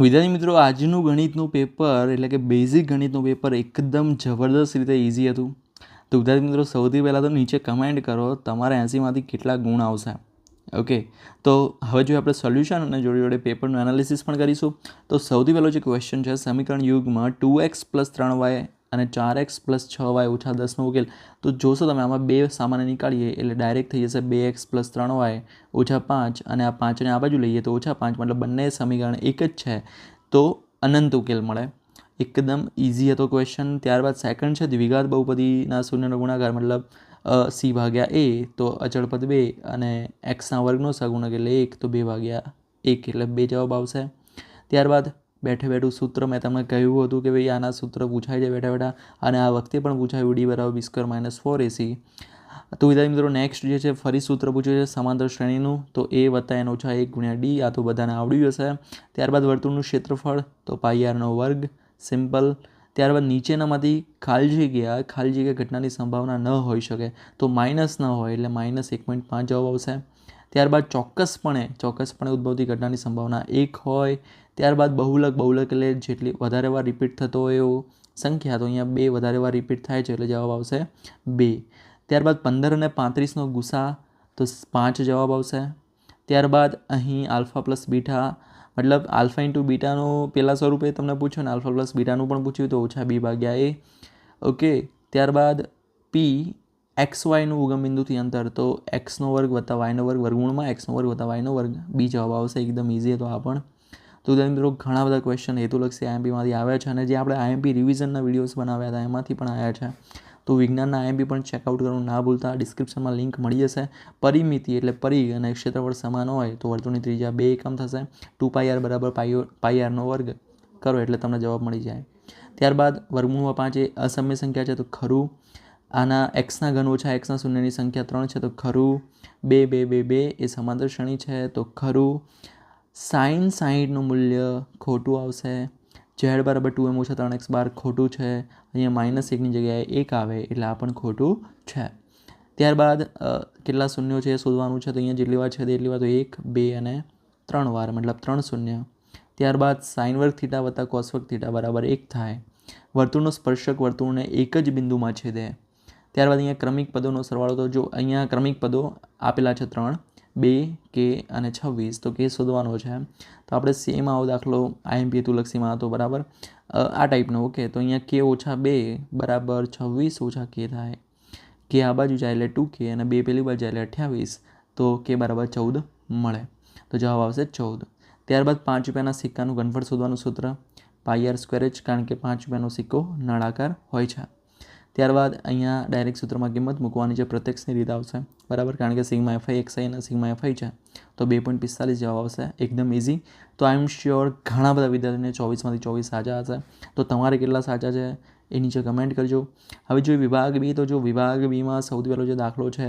વિદ્યાર્થી મિત્રો, આજનું ગણિતનું પેપર એટલે કે બેઝિક ગણિતનું પેપર એકદમ જબરદસ્ત રીતે ઇઝી હતું. તો વિદ્યાર્થી મિત્રો, સૌથી પહેલાં તો નીચે કમેન્ટ કરો, તમારે એંસીમાંથી કેટલા ગુણ આવશે. ઓકે તો હવે જો આપણે સોલ્યુશન અને જોડે જોડે પેપરનું એનાલિસિસ પણ કરીશું. તો સૌથી પહેલો જે ક્વેશ્ચન છે, સમીકરણ યુગમાં ટુ એક્સ પ્લસ ત્રણ વાય અને ચાર એક્સ પ્લસ છ વાય ઓછા દસનો ઉકેલ. તો જોશો તમે, આમાં બે સામાન્ય નીકાળીએ એટલે ડાયરેક્ટ થઈ જશે બે એક્સ પ્લસ ત્રણ વાય ઓછા પાંચ અને આ પાંચને આ બાજુ લઈએ તો ઓછા પાંચ, મતલબ બંને સમીકરણ એક જ છે. તો અનંત ઉકેલ મળે. એકદમ ઇઝી હતો ક્વેશ્ચન ત્યારબાદ સેકન્ડ છે દ્વિઘાત બહુપદીના શૂન્યનો ગુણાકાર, મતલબ સી ભાગ્યા એ તો અચળપદ બે અને એક્સના વર્ગનો સગુણ એટલે એક, તો બે ભાગ્યા એક એટલે બે જવાબ આવશે. ત્યારબાદ બેઠે બેઠું સૂત્ર મેં તમને કહ્યું હતું કે ભાઈ આના સૂત્ર પૂછાય છે બેઠા બેઠા, અને આ વખતે પણ પૂછાયું ડી બરાબર બી માઇનસ ફોર એસી તો વિદ્યાર્થી મિત્રો નેક્સ્ટ જે છે, ફરી સૂત્ર પૂછ્યું છે સમાંતર શ્રેણીનું, તો એ વત્તા એન ઓછા એક ગુણ્યા ડી આ તો બધાને આવડ્યું હશે. ત્યારબાદ વર્તુળનું ક્ષેત્રફળ, તો પાયારનો વર્ગ સિમ્પલ ત્યારબાદ નીચેનામાંથી ખાલી જગ્યા ખાલી જગ્યા ઘટનાની સંભાવના ન હોઈ શકે, તો માઇનસ ન હોય, એટલે માઇનસ એક પોઈન્ટ પાંચ જવાબ આવશે. ત્યારબાદ ચોક્કસપણે ચોક્કસપણે ઉદ્ભવતી ઘટનાની સંભાવના એક હોય, ત્યારબાદ બહુલક બહુલક એટલે જેટલી વધારે વાર રિપીટ થતો હોય એવો સંખ્યા, તો અહીંયા બે વધારે વાર રિપીટ થાય છે એટલે જવાબ આવશે બે. ત્યારબાદ પંદર અને પાંત્રીસનો ગુસા, તો પાંચ જવાબ આવશે. ત્યારબાદ અહીં આલ્ફા પ્લસ બીટા, મતલબ આલ્ફા ઇન્ટુ બીટાનું પહેલાં સ્વરૂપે તમને પૂછ્યું ને આલ્ફા પ્લસ બીટાનું પણ પૂછ્યું તો ઓછા બી ભાગ્યા એ. ઓકે, ત્યારબાદ પી એક્સ વાયનું ઉગમ બિંદુથી અંતર, તો એક્સનો વર્ગ વત્તા વાયનો વર્ગ વર્ગુણમાં એક્સનો વર્ગ વત્તા વાયનો વર્ગ. બી જવાબ આવશે એકદમ ઇઝી હતો આ પણ. તો વિદ્યાર્થી મિત્રો ઘણા બધા ક્વેશ્ચન હેતુલક્ષી આઈએમપીમાંથી આવ્યા છે અને જે આપણે આઈએમપી રિવિઝનના વિડીયોઝ બનાવ્યા હતા એમાંથી પણ આવ્યા છે. તો વિજ્ઞાનના આઈએમપી પણ ચેકઆઉટ કરવાનું ના ભૂલતા ડિસ્ક્રિપ્શનમાં લિંક મળી જશે. પરિમિતિ એટલે પરી અને ક્ષેત્રફળ સમાન હોય તો વર્તુળની ત્રિજ્યા બે એકમ થશે. ટુ પાઈ આર બરાબર પાઈ આરનો વર્ગ કરો એટલે તમને જવાબ મળી જાય. ત્યારબાદ વર્ગમૂળમાં પાંચ એ અસમ્ય સંખ્યા છે તો ખરું. આના એક્સના ઘન ઓછા એક્સના શૂન્યની સંખ્યા ત્રણ છે, તો ખરું બે બે બે બે એ સમાંતર શ્રેણી છે, તો ખરું સાઇન સાઈઠનું મૂલ્ય ખોટું આવશે. ઝેડ બરાબર ટુ એમ ઓછા ત્રણ એક્સ બાર ખોટું છે. અહીંયા માઇનસ એકની જગ્યાએ એક આવે એટલે આ પણ ખોટું છે. ત્યારબાદ કેટલા શૂન્યો છે એ શોધવાનું છે, તો અહીંયા જેટલી વાર છે એટલી વાર, તો એક, બે અને ત્રણ વાર, મતલબ ત્રણ શૂન્ય. ત્યારબાદ સાઇન વર્ગ થીટા વત્તા કોસ વર્ગ થીટા બરાબર એક થાય. વર્તુળનો સ્પર્શક વર્તુળને એક જ બિંદુમાં છેદે. ત્યારબાદ અહીંયા ક્રમિક પદોનો સરવાળો તો જો અહીંયા ક્રમિક પદો આપેલા છે ત્રણ, બે, કે અને છવ્વીસ, તો કે શોધવાનો છે. તો આપણે સેમ આવો દાખલો આઈએમપી તુલક્ષીમાં હતો, બરાબર? આ ટાઈપનો ઓકે તો અહીંયા કે ઓછા બે બરાબર છવ્વીસ ઓછા કે થાય. કે આ બાજુ જાય એટલે ટુ કે અને બે પેલી બાજુ જાય એટલે અઠ્યાવીસ, તો કે બરાબર ચૌદ મળે. તો જવાબ આવશે ચૌદ. ત્યારબાદ પાંચ રૂપિયાના સિક્કાનું ઘનફળ શોધવાનું સૂત્ર. પાઈ આર સ્ક્વેર જ કારણ કે પાંચ રૂપિયાનો સિક્કો નળાકાર હોય છે. ત્યારબાદ અહીંયા ડાયરેક્ટ સૂત્રમાં કિંમત મૂકવાની છે પ્રત્યક્ષની રીત આવશે, બરાબર? કારણ કે સિગ્મા એફઆઈ એક્સઆઈ અને સિગ્મા એફઆઈ છે, તો બે પોઈન્ટ પિસ્તાલીસ જવાબ આવશે. એકદમ ઇઝી તો આઈ એમ શ્યોર ઘણા બધા વિદ્યાર્થીને ચોવીસમાંથી ચોવીસ સાચા હશે. તો તમારે કેટલા સાચા છે? એ નીચે કમેન્ટ કરજો. હવે જો વિભાગ બી, તો જો વિભાગ બીમાં સૌથી પહેલો જે દાખલો છે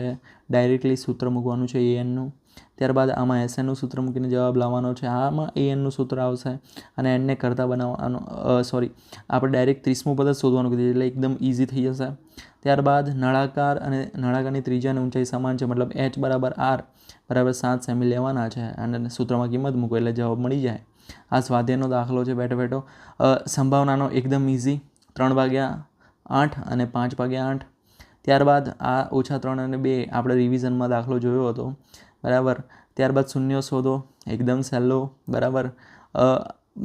ડાયરેક્ટલી સૂત્ર મૂકવાનું છે એએનનું ત્યારબાદ આમાં એસએનનું સૂત્ર મૂકીને જવાબ લાવવાનો છે. આમાં એએનનું સૂત્ર આવશે અને એનને કરતાં બનાવવાનો સોરી આપણે ડાયરેક્ટ ત્રીસમું પદ શોધવાનું કીધું, એટલે એકદમ ઇઝી થઈ જશે. ત્યારબાદ નળાકાર અને નળાકારની ત્રીજા અને ઊંચાઈ સમાન છે, મતલબ એચ બરાબર આર બરાબર સાત સેમી લેવાના છે, અને સૂત્રમાં કિંમત મૂકો એટલે જવાબ મળી જાય. આ સ્વાધ્યાયનો દાખલો છે બેઠો બેઠો. સંભાવનાનો એકદમ ઇઝી ત્રણ ભાગ્યા આઠ અને પાંચ ભાગ્યા આઠ. ત્યારબાદ આ ઓછા ત્રણ અને બે આપણે રિવિઝનમાં દાખલો જોયો હતો. બરાબર? ત્યારબાદ શૂન્ય શોધો, એકદમ સહેલો, બરાબર?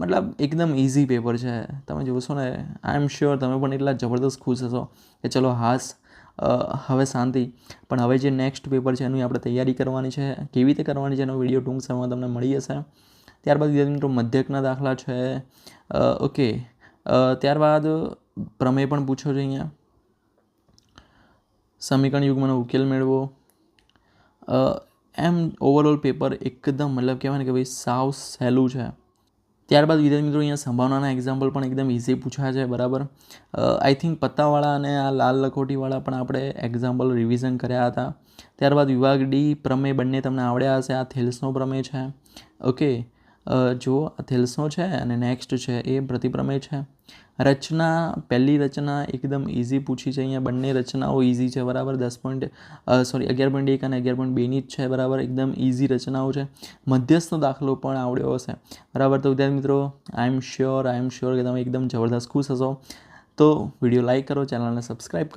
મતલબ એકદમ ઇઝી પેપર છે. તમે જોશો ને આઈ એમ શ્યોર તમે પણ એટલા જબરદસ્ત ખુશ હશો કે ચલો હાસ હવે શાંતિ. પણ હવે જે નેક્સ્ટ પેપર છે એની આપણે તૈયારી કરવાની છે. કેવી રીતે કરવાની છે એનો વીડિયો ટૂંક સમયમાં તમને મળી જશે. ત્યારબાદ મિત્રો મધ્યકના દાખલા છે. ઓકે ત્યારબાદ પ્રમેય પણ પૂછો છે અહીંયા. સમીકરણ યુગમાંનો ઉકેલ મેળવો. એમ ઓવરઓલ પેપર એકદમ મતલબ કહેવાય ને કે ભાઈ સાવ સહેલું છે. ત્યારબાદ વિદ્યાર્થી મિત્રો અહીંયા સંભાવનાના એક્ઝામ્પલ પણ એકદમ ઇઝી પૂછ્યા છે, બરાબર? આઈ થિંક પત્તાવાળા અને આ લાલ લખોટીવાળા પણ આપણે એક્ઝામ્પલ રિવિઝન કર્યા હતા. ત્યારબાદ વિભાગ ડી પ્રમેય બંને તમને આવડ્યા હશે. આ થેલ્સનો પ્રમેય છે. ઓકે જો આ થેલ્સનો છે અને નેક્સ્ટ છે એ પ્રતિપ્રમેય છે. રચના, પહેલી રચના એકદમ ઇઝી પૂછી છે અહીંયા. બંને રચનાઓ ઇઝી છે, બરાબર? દસ પોઈન્ટ સોરી અગિયાર પોઈન્ટ એક અને અગિયાર પોઈન્ટ બેની જ છે, બરાબર? એકદમ ઇઝી રચનાઓ છે. મધ્યસ્થનો દાખલો પણ આવડ્યો હશે. બરાબર? તો વિદ્યાર્થી મિત્રો આઈ am sure I am sure કે તમે એકદમ જબરદસ્ત ખુશ હશો. તો વીડિયો લાઇક કરો, ચેનલને સબસ્ક્રાઈબ કરો.